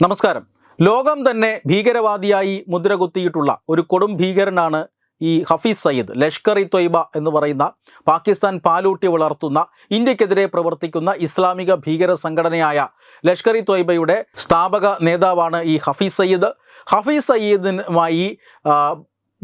നമസ്കാരം. ലോകം തന്നെ ഭീകരവാദിയായി മുദ്രകുത്തിയിട്ടുള്ള ഒരു കൊടും ഭീകരനാണ് ഈ ഹഫീസ് സയ്യിദ് ലഷ്കർ ഇ തൊയ്ബ എന്ന് പറയുന്ന പാകിസ്ഥാൻ പാലൂട്ടി വളർത്തുന്ന ഇന്ത്യക്കെതിരെ പ്രവർത്തിക്കുന്ന ഇസ്ലാമിക ഭീകര സംഘടനയായ ലഷ്കർ ഇ തൊയ്ബയുടെ സ്ഥാപക നേതാവാണ് ഈ ഹഫീസ് സയ്യിദ്. ഹഫീസ് സയ്യിദിനുമായി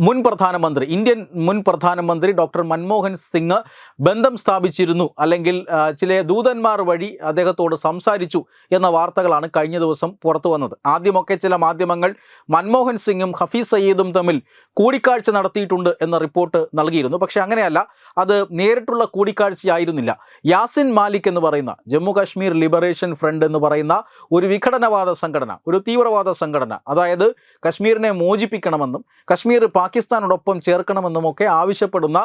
മുൻ പ്രധാനമന്ത്രി ഇന്ത്യൻ മുൻ പ്രധാനമന്ത്രി ഡോക്ടർ മൻമോഹൻ സിംഗ് ബന്ധം സ്ഥാപിച്ചിരുന്നു. അല്ലെങ്കിൽ ചില ദൂതന്മാർ വഴി അദ്ദേഹത്തോട് സംസാരിച്ചു എന്ന വാർത്തകളാണ് കഴിഞ്ഞ ദിവസം പുറത്തു വന്നത്. ആദ്യമൊക്കെ ചില മാധ്യമങ്ങൾ മൻമോഹൻ സിംഗും ഹഫീസ് സയ്യിദും തമ്മിൽ കൂടിക്കാഴ്ച നടത്തിയിട്ടുണ്ട് എന്ന റിപ്പോർട്ട് നൽകിയിരുന്നു. പക്ഷേ അങ്ങനെയല്ല. അത് നേരിട്ടുള്ള കൂടിക്കാഴ്ചയായിരുന്നില്ല. യാസിൻ മാലിക് എന്ന് പറയുന്ന ജമ്മു കാശ്മീർ ലിബറേഷൻ ഫ്രണ്ട് എന്ന് പറയുന്ന ഒരു വിഘടനവാദ സംഘടന ഒരു തീവ്രവാദ സംഘടന അതായത് കശ്മീരിനെ മോചിപ്പിക്കണമെന്നും കശ്മീർ പാകിസ്ഥാനോടൊപ്പം ചേർക്കണമെന്നുമൊക്കെ ആവശ്യപ്പെടുന്ന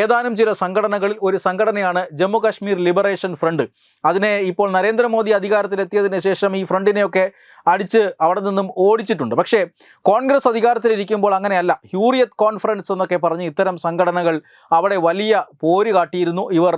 ഏതാനും ചില സംഘടനകളിൽ ഒരു സംഘടനയാണ് ജമ്മു കാശ്മീർ ലിബറേഷൻ ഫ്രണ്ട് അതിനെ ഇപ്പോൾ നരേന്ദ്രമോദി അധികാരത്തിലെത്തിയതിന് ശേഷം ഈ ഫ്രണ്ടിനെയൊക്കെ അടിച്ച് അവിടെ നിന്നും ഓടിച്ചിട്ടുണ്ട്. പക്ഷേ കോൺഗ്രസ് അധികാരത്തിലിരിക്കുമ്പോൾ അങ്ങനെയല്ല. ഹ്യൂറിയത്ത് കോൺഫറൻസ് എന്നൊക്കെ പറഞ്ഞ് ഇത്തരം സംഘടനകൾ അവിടെ വലിയ പോര് കാട്ടിയിരുന്നു. ഇവർ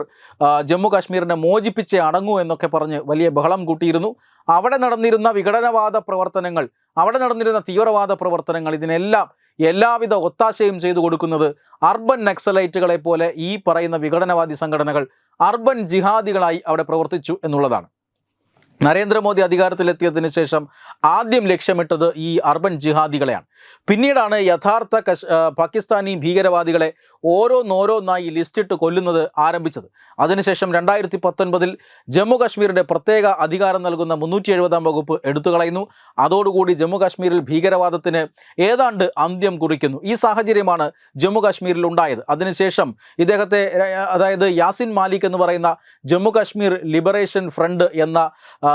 ജമ്മു കാശ്മീരിനെ മോചിപ്പിച്ചേ അടങ്ങൂ എന്നൊക്കെ പറഞ്ഞ് വലിയ ബഹളം കൂട്ടിയിരുന്നു. അവിടെ നടന്നിരുന്ന വിഘടനവാദ പ്രവർത്തനങ്ങൾ അവിടെ നടന്നിരുന്ന തീവ്രവാദ പ്രവർത്തനങ്ങൾ ഇതിനെല്ലാം എല്ലാവിധ ഒത്താശയും ചെയ്തു കൊടുക്കുന്നത് അർബൻ നക്സലൈറ്റുകളെ പോലെ ഈ പറയുന്ന വിഘടനവാദി സംഘടനകൾ അർബൻ ജിഹാദികളായി അവിടെ പ്രവർത്തിച്ചു എന്നുള്ളതാണ്. നരേന്ദ്രമോദി അധികാരത്തിലെത്തിയതിനു ശേഷം ആദ്യം ലക്ഷ്യമിട്ടത് ഈ അർബൻ ജിഹാദികളെയാണ്. പിന്നീടാണ് യഥാർത്ഥ കശ് പാകിസ്ഥാനി ഭീകരവാദികളെ ഓരോന്നോരോന്നായി ലിസ്റ്റിട്ട് കൊല്ലുന്നത് ആരംഭിച്ചത്. അതിനുശേഷം രണ്ടായിരത്തി പത്തൊൻപതിൽ ജമ്മു കാശ്മീരിന്റെ പ്രത്യേക അധികാരം നൽകുന്ന മുന്നൂറ്റി എഴുപതാം വകുപ്പ് എടുത്തുകളയുന്നു. അതോടുകൂടി ജമ്മു കാശ്മീരിൽ ഭീകരവാദത്തിന് ഏതാണ്ട് അന്ത്യം കുറിക്കുന്നു. ഈ സാഹചര്യമാണ് ജമ്മു കാശ്മീരിൽ ഉണ്ടായത്. അതിനുശേഷം ഇദ്ദേഹത്തെ അതായത് യാസിൻ മാലിക് എന്ന് പറയുന്ന ജമ്മു കാശ്മീർ ലിബറേഷൻ ഫ്രണ്ട് എന്ന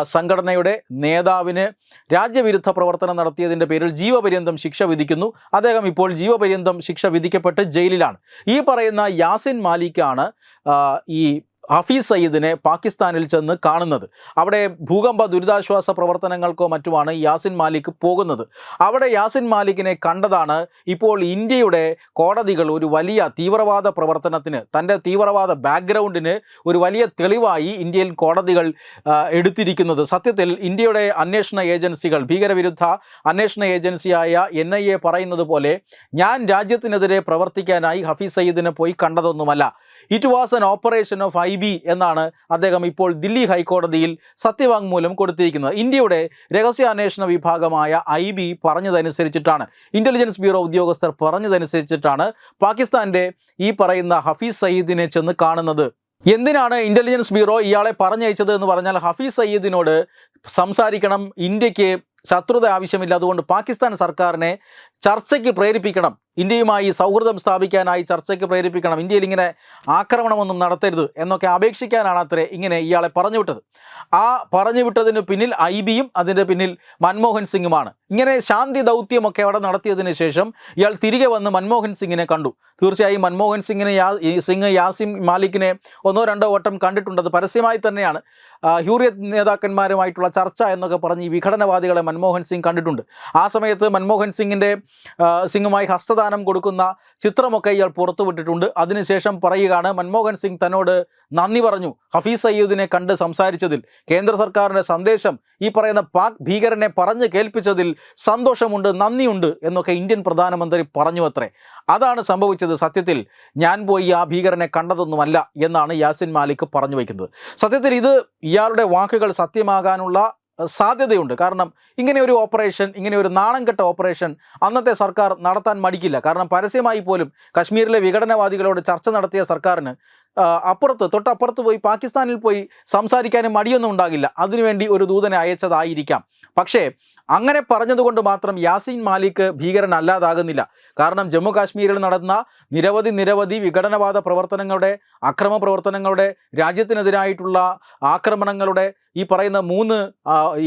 സംഘടനയുടെ നേതാവിന് രാജ്യവിരുദ്ധ പ്രവർത്തനം നടത്തിയതിന്റെ പേരിൽ ജീവപര്യന്തം ശിക്ഷ വിധിക്കുന്നു. അദ്ദേഹം ഇപ്പോൾ ജീവപര്യന്തം ശിക്ഷ വിധിക്കപ്പെട്ട് ജയിലിലാണ്. ഈ പറയുന്ന യാസിൻ മാലിക്കാണ് ഈ ഹഫീസ് സയ്യിദിനെ പാകിസ്ഥാനിൽ ചെന്ന് കാണുന്നത്. അവിടെ ഭൂകമ്പ ദുരിതാശ്വാസ പ്രവർത്തനങ്ങൾക്കോ മറ്റുമാണ് യാസിൻ മാലിക് പോകുന്നത്. അവിടെ യാസിൻ മാലിക്കിനെ കണ്ടതാണ് ഇപ്പോൾ ഇന്ത്യയുടെ കോടതികൾ ഒരു വലിയ തീവ്രവാദ പ്രവർത്തനത്തിന് തന്റെ തീവ്രവാദ ബാക്ക്ഗ്രൗണ്ടിന് ഒരു വലിയ തെളിവായി ഇന്ത്യയിൽ കോടതികൾ എടുത്തിരിക്കുന്നത്. സത്യത്തിൽ ഇന്ത്യയുടെ അന്വേഷണ ഏജൻസികൾ ഭീകരവിരുദ്ധ അന്വേഷണ ഏജൻസിയായ എൻ ഐ എ പറയുന്നത് പോലെ ഞാൻ രാജ്യത്തിനെതിരെ പ്രവർത്തിക്കാനായി ഹഫീസ് സയ്യിദിനെ പോയി കണ്ടതൊന്നുമല്ല. It was an operation of I B എന്നാണ് അദ്ദേഹം ഇപ്പോൾ ദില്ലി ഹൈക്കോടതിയിൽ സത്യവാങ്മൂലം കൊടുത്തിരിക്കുന്നത്. ഇന്ത്യയുടെ രഹസ്യാന്വേഷണ വിഭാഗമായ ഐ ബി പറഞ്ഞതനുസരിച്ചിട്ടാണ്. ഇന്റലിജൻസ് ബ്യൂറോ ഉദ്യോഗസ്ഥർ പറഞ്ഞതനുസരിച്ചിട്ടാണ് പാകിസ്ഥാന്റെ ഈ പറയുന്ന ഹഫീസ് സയ്യിദിനെ ചെന്ന് കാണുന്നത്. എന്തിനാണ് ഇന്റലിജൻസ് ബ്യൂറോ ഇയാളെ പറഞ്ഞയച്ചത് എന്ന് പറഞ്ഞാൽ ഹഫീസ് സയ്യിദിനോട് സംസാരിക്കണം ഇന്ത്യയ്ക്ക് ശത്രുത ആവശ്യമില്ല അതുകൊണ്ട് പാകിസ്ഥാൻ സർക്കാരിനെ ചർച്ചയ്ക്ക് പ്രേരിപ്പിക്കണം. ഇന്ത്യയുമായി സൗഹൃദം സ്ഥാപിക്കാനായി ചർച്ചയ്ക്ക് പ്രേരിപ്പിക്കണം. ഇന്ത്യയിൽ ഇങ്ങനെ ആക്രമണമൊന്നും നടത്തരുത് എന്നൊക്കെ അപേക്ഷിക്കാനാണ് അത്രേ ഇങ്ങനെ ഇയാളെ പറഞ്ഞു വിട്ടത് ആ പറഞ്ഞു വിട്ടതിന് പിന്നിൽ ഐ ബിയും അതിന്റെ പിന്നിൽ മൻമോഹൻ സിംഗുമാണ്. ഇങ്ങനെ ശാന്തി ദൗത്യമൊക്കെ അവിടെ നടത്തിയതിന് ശേഷം ഇയാൾ തിരികെ വന്ന് മൻമോഹൻ സിംഗിനെ കണ്ടു. തീർച്ചയായും മൻമോഹൻ സിംഗിനെ യാ സിംഗ് യാസിം മാലിക്കിനെ ഒന്നോ രണ്ടോ വട്ടം കണ്ടിട്ടുണ്ട്. പരസ്യമായി തന്നെയാണ്. ഹ്യൂറിയത്ത് നേതാക്കന്മാരുമായിട്ടുള്ള ചർച്ച എന്നൊക്കെ പറഞ്ഞ് ഈ വിഘടനവാദികളെ മൻമോഹൻ സിംഗ് കണ്ടിട്ടുണ്ട്. ആ സമയത്ത് മൻമോഹൻ സിംഗിന്റെ സിംഗുമായി ഹസ്തദാനം കൊടുക്കുന്ന ചിത്രമൊക്കെ ഇയാൾ പുറത്തുവിട്ടിട്ടുണ്ട്. അതിനുശേഷം പറയുകയാണ് മൻമോഹൻ സിംഗ് തന്നോട് നന്ദി പറഞ്ഞു. ഹഫീസ് സയ്യൂദിനെ കണ്ട് സംസാരിച്ചതിൽ കേന്ദ്ര സർക്കാരിന്റെ സന്ദേശം ഈ പറയുന്ന പാക് ഭീകരനെ പറഞ്ഞ് കേൾപ്പിച്ചതിൽ സന്തോഷമുണ്ട് നന്ദിയുണ്ട് എന്നൊക്കെ ഇന്ത്യൻ പ്രധാനമന്ത്രി പറഞ്ഞു അത്രേ. അതാണ് സംഭവിച്ചത്. സത്യത്തിൽ ഞാൻ പോയി ആ ഭീകരനെ കണ്ടതൊന്നുമല്ല എന്നാണ് യാസിൻ മാലിക് പറഞ്ഞു വയ്ക്കുന്നത്. സത്യത്തിൽ ഇത് ഇയാളുടെ വാക്കുകൾ സത്യമാകാനുള്ള സാധ്യതയുണ്ട്. കാരണം ഇങ്ങനെ ഒരു ഓപ്പറേഷൻ ഇങ്ങനെ ഒരു നാണം കെട്ട ഓപ്പറേഷൻ അന്നത്തെ സർക്കാർ നടത്താൻ മടിക്കില്ല. കാരണം പരസ്യമായി പോലും കശ്മീരിലെ വിഘടനവാദികളോട് ചർച്ച നടത്തിയ സർക്കാരിന് അപ്പുറത്ത് തൊട്ടപ്പുറത്ത് പോയി പാകിസ്ഥാനിൽ പോയി സംസാരിക്കാനും മടിയൊന്നും ഉണ്ടാകില്ല. അതിനുവേണ്ടി ഒരു ദൂതനെ അയച്ചതായിരിക്കാം. പക്ഷേ അങ്ങനെ പറഞ്ഞതുകൊണ്ട് മാത്രം യാസീൻ മാലിക് ഭീകരനല്ലാതാകുന്നില്ല. കാരണം ജമ്മു കാശ്മീരിൽ നടന്ന നിരവധി നിരവധി വിഘടനവാദ പ്രവർത്തനങ്ങളുടെ അക്രമ പ്രവർത്തനങ്ങളുടെ രാജ്യത്തിനെതിരായിട്ടുള്ള ആക്രമണങ്ങളുടെ ഈ പറയുന്ന മൂന്ന്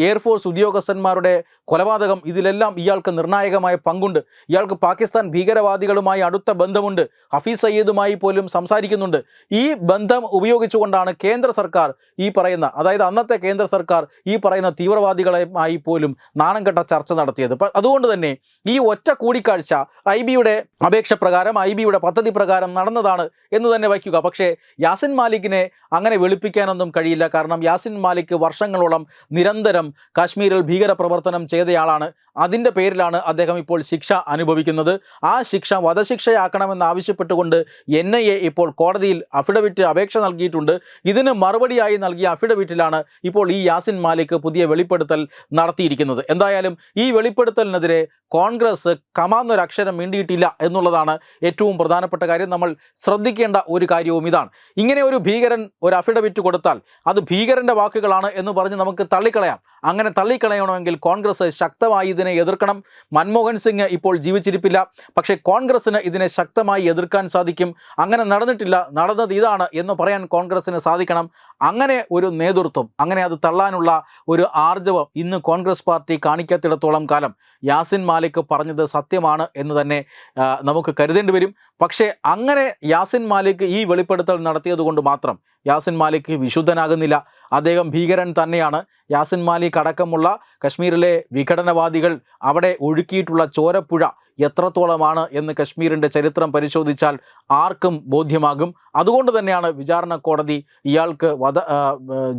എയർഫോഴ്സ് ഉദ്യോഗസ്ഥന്മാരുടെ കൊലപാതകം ഇതിലെല്ലാം ഇയാൾക്ക് നിർണായകമായ പങ്കുണ്ട്. ഇയാൾക്ക് പാകിസ്ഥാൻ ഭീകരവാദികളുമായി അടുത്ത ബന്ധമുണ്ട്. ഹഫീസ് സയ്യിദുമായി പോലും സംസാരിക്കുന്നുണ്ട്. ഈ ബന്ധം ഉപയോഗിച്ചുകൊണ്ടാണ് കേന്ദ്ര സർക്കാർ ഈ പറയുന്ന അതായത് അന്നത്തെ കേന്ദ്ര സർക്കാർ ഈ പറയുന്ന തീവ്രവാദികളുമായി പോലും നാണം കെട്ട ചർച്ച നടത്തിയത്. അതുകൊണ്ട് തന്നെ ഈ ഒറ്റ കൂടിക്കാഴ്ച ഐ ബിയുടെ അപേക്ഷ പ്രകാരം ഐ ബിയുടെ പദ്ധതി പ്രകാരം നടന്നതാണ് എന്ന് തന്നെ വയ്ക്കുക. പക്ഷേ യാസിൻ മാലിക്കിനെ അങ്ങനെ വെളുപ്പിക്കാനൊന്നും കഴിയില്ല. കാരണം യാസിൻ മാലിക് വർഷങ്ങളോളം നിരന്തരം കാശ്മീരിൽ ഭീകരപ്രവർത്തനം ചെയ്തയാളാണ്. അതിന്റെ പേരിലാണ് അദ്ദേഹം ഇപ്പോൾ ശിക്ഷ അനുഭവിക്കുന്നത്. ആ ശിക്ഷ വധശിക്ഷയാക്കണമെന്ന് ആവശ്യപ്പെട്ടുകൊണ്ട് എൻ ഇപ്പോൾ കോടതിയിൽ അഫിഡവിറ്റ് അപേക്ഷ നൽകിയിട്ടുണ്ട്. ഇതിന് മറുപടിയായി നൽകിയ അഫിഡവിറ്റിലാണ് ഇപ്പോൾ ഈ യാസിൻ മാലിക് പുതിയ വെളിപ്പെടുത്തൽ നടത്തിയിരിക്കുന്നത്. എന്തായാലും ഈ വെളിപ്പെടുത്തലിനെതിരെ കോൺഗ്രസ് കമാന്നൊരക്ഷരം മിണ്ടിയിട്ടില്ല എന്നുള്ളതാണ് ഏറ്റവും പ്രധാനപ്പെട്ട കാര്യം. നമ്മൾ ശ്രദ്ധിക്കേണ്ട ഒരു കാര്യവും ഇതാണ്. ഇങ്ങനെ ഒരു ഭീകരൻ ഒരു അഫിഡവിറ്റ് കൊടുത്താൽ അത് ഭീകരന്റെ വാക്കുകളാണ് എന്ന് പറഞ്ഞ് നമുക്ക് തള്ളിക്കളയാം. അങ്ങനെ തള്ളിക്കളയണമെങ്കിൽ കോൺഗ്രസ് ശക്തമായി ഇതിനെ എതിർക്കണം. മൻമോഹൻ സിംഗ് ഇപ്പോൾ ജീവിച്ചിരിപ്പില്ല. പക്ഷേ കോൺഗ്രസ്സിന് ഇതിനെ ശക്തമായി എതിർക്കാൻ സാധിക്കും. അങ്ങനെ നടന്നിട്ടില്ല. നടന്നത് ഇതാണ് എന്ന് പറയാൻ കോൺഗ്രസ്സിന് സാധിക്കണം. അങ്ങനെ ഒരു നേതൃത്വം അങ്ങനെ അത് തള്ളാനുള്ള ഒരു ആർജവം ഇന്ന് കോൺഗ്രസ് പാർട്ടി കാണിക്കാത്തിടത്തോളം കാലം. യാസിൻ മാലിക് പറഞ്ഞത് സത്യമാണ് എന്ന് തന്നെ നമുക്ക് കരുതേണ്ടി വരും. പക്ഷേ അങ്ങനെ യാസിൻ മാലിക് ഈ വെളിപ്പെടുത്തൽ നടത്തിയതുകൊണ്ട് മാത്രം യാസിൻ മാലിക് വിശുദ്ധനാകുന്നില്ല. അദ്ദേഹം ഭീകരൻ തന്നെയാണ്. യാസിൻ മാലിക് അടക്കമുള്ള കശ്മീരിലെ വിഘടനവാദികൾ അവിടെ ഒഴുക്കിയിട്ടുള്ള ചോരപ്പുഴ എത്രത്തോളമാണ് എന്ന് കശ്മീരിന്റെ ചരിത്രം പരിശോധിച്ചാൽ ആർക്കും ബോധ്യമാകും. അതുകൊണ്ട് തന്നെയാണ് വിചാരണ കോടതി ഇയാൾക്ക് വധ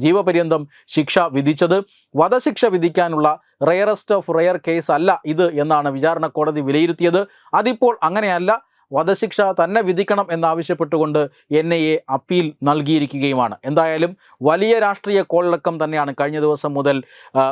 ജീവപര്യന്തം ശിക്ഷ വിധിച്ചത്. വധശിക്ഷ വിധിക്കാനുള്ള റെയറസ്റ്റ് ഓഫ് റയർ കേസ് അല്ല ഇത് എന്നാണ് വിചാരണ കോടതി വിലയിരുത്തിയത്. അതിപ്പോൾ അങ്ങനെയല്ല. വധശിക്ഷ തന്നെ വിധിക്കണം എന്നാവശ്യപ്പെട്ടുകൊണ്ട് എൻ ഐ എ അപ്പീൽ നൽകിയിരിക്കുകയുമാണ്. എന്തായാലും വലിയ രാഷ്ട്രീയ കോളിളക്കം തന്നെയാണ് കഴിഞ്ഞ ദിവസം മുതൽ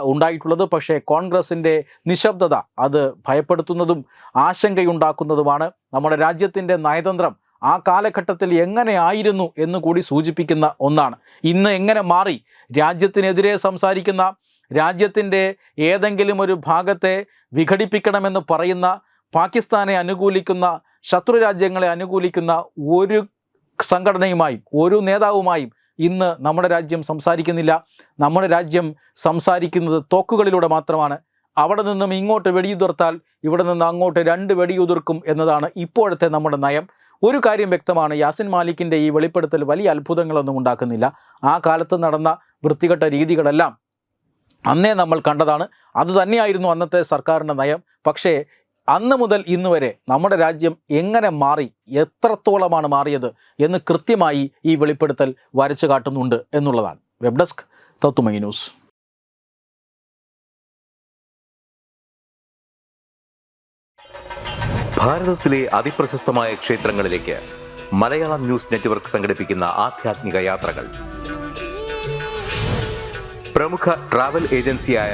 ഉണ്ടായിട്ടുള്ളത്. പക്ഷേ കോൺഗ്രസിന്റെ നിശബ്ദത അത് ഭയപ്പെടുത്തുന്നതും ആശങ്കയുണ്ടാക്കുന്നതുമാണ്. നമ്മുടെ രാജ്യത്തിന്റെ നയതന്ത്രം ആ കാലഘട്ടത്തിൽ എങ്ങനെയായിരുന്നു എന്ന് കൂടി സൂചിപ്പിക്കുന്ന ഒന്നാണ്. ഇന്ന് എങ്ങനെ മാറി? രാജ്യത്തിനെതിരെ സംസാരിക്കുന്ന രാജ്യത്തിന്റെ ഏതെങ്കിലും ഒരു ഭാഗത്തെ വിഘടിപ്പിക്കണമെന്ന് പറയുന്ന പാകിസ്ഥാനെ അനുകൂലിക്കുന്ന ശത്രു രാജ്യങ്ങളെ അനുകൂലിക്കുന്ന ഒരു സംഘടനയുമായും ഒരു നേതാവുമായും ഇന്ന് നമ്മുടെ രാജ്യം സംസാരിക്കുന്നില്ല. നമ്മുടെ രാജ്യം സംസാരിക്കുന്നത് തോക്കുകളിലൂടെ മാത്രമാണ്. അവിടെ നിന്നും ഇങ്ങോട്ട് വെടിയുതിർത്താൽ ഇവിടെ നിന്ന് അങ്ങോട്ട് രണ്ട് വെടിയുതിർക്കും എന്നതാണ് ഇപ്പോഴത്തെ നമ്മുടെ നയം. ഒരു കാര്യം വ്യക്തമാണ് യാസിൻ മാലിക്കിന്റെ ഈ വെളിപ്പെടുത്തൽ വലിയ അത്ഭുതങ്ങളൊന്നും ഉണ്ടാക്കുന്നില്ല. ആ കാലത്ത് നടന്ന വൃത്തികെട്ട രീതികളെല്ലാം അന്നേ നമ്മൾ കണ്ടതാണ്. അത് തന്നെയായിരുന്നു അന്നത്തെ സർക്കാരിന്റെ നയം. പക്ഷേ അന്ന് മുതൽ ഇന്ന് വരെ നമ്മുടെ രാജ്യം എങ്ങനെ മാറി എത്രത്തോളമാണ് മാറിയത് എന്ന് കൃത്യമായി ഈ വെളിപ്പെടുത്തൽ വരച്ചു കാട്ടുന്നുണ്ട് എന്നുള്ളതാണ്. വെബ് ഡെസ്ക് തത്തുമൈ ന്യൂസ് ഭാരതത്തിലെ അതിപ്രശസ്തമായ ക്ഷേത്രങ്ങളിലേക്ക് മലയാളം ന്യൂസ് നെറ്റ്വർക്ക് യാത്രകൾ. പ്രമുഖ ട്രാവൽ ഏജൻസിയായ